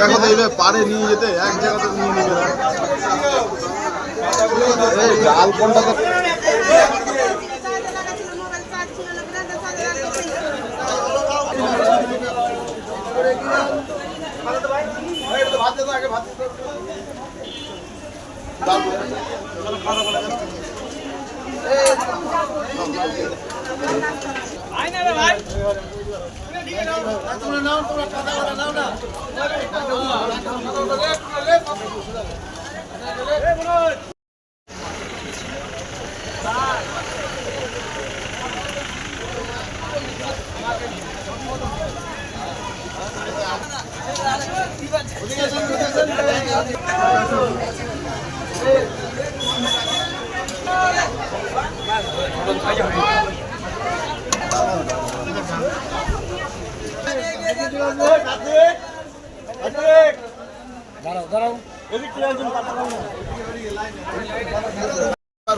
দেখো তো এইভাবে পারে নিয়ে যেতে এক জায়গাতে নিয়ে নিবে না কথা বলা নাও তো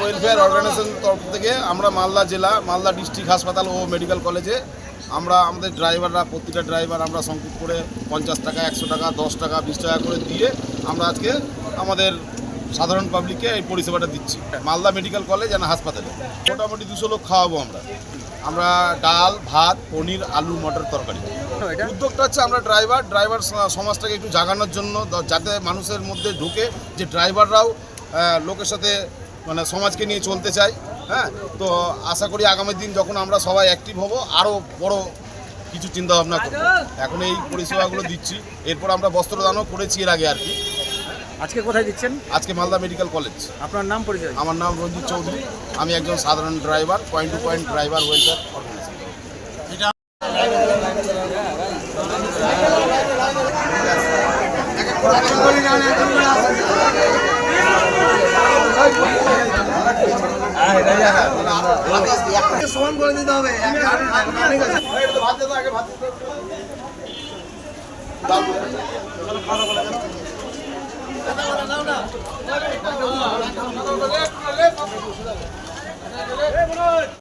ওয়েলফেয়ার অর্গানাইজেশন তরফ থেকে আমরা মালদা জেলা, মালদা ডিস্ট্রিক্ট হাসপাতাল ও মেডিকেল কলেজে আমরা আমাদের ড্রাইভাররা প্রতিটা ড্রাইভার আমরা সংকুট করে পঞ্চাশ টাকা, একশো টাকা, দশ টাকা, বিশ টাকা করে দিয়ে আমরা আজকে আমাদের সাধারণ পাবলিককে এই পরিষেবাটা দিচ্ছি। মালদা মেডিকেল কলেজ অ্যান্ড হাসপাতালে। মোটামুটি দুশো লোক খাওয়াবো আমরা। আমরা ডাল, ভাত, পনির, আলু, মটর তরকারি। উদ্যোগটা হচ্ছে আমরা ড্রাইভার ড্রাইভার সমাজটাকে একটু জাগানোর জন্য যাতে মানুষের মধ্যে ঢুকে যে ড্রাইভাররাও লোকের সাথে মানে সমাজকে নিয়ে চলতে চায় হ্যাঁ? তো আশা করি আগামী দিন যখন আমরা সবাই অ্যাক্টিভ হব আরও বড় কিছু চিন্তা ভাবনা করব এখন এই পরিষেবাগুলো দিচ্ছি। এরপর আমরা বস্ত্রদানও করেছি এর আগে আর কি। আজকে কোথায় দিচ্ছেন? আজকে মালদা মেডিকেল কলেজ। আপনার নাম পরিচয়? আমার নাম রঞ্জিত চৌধুরী। আমি একজন সাধারণ driver point to point driver welfare organisation সমান করে দিতে হবে না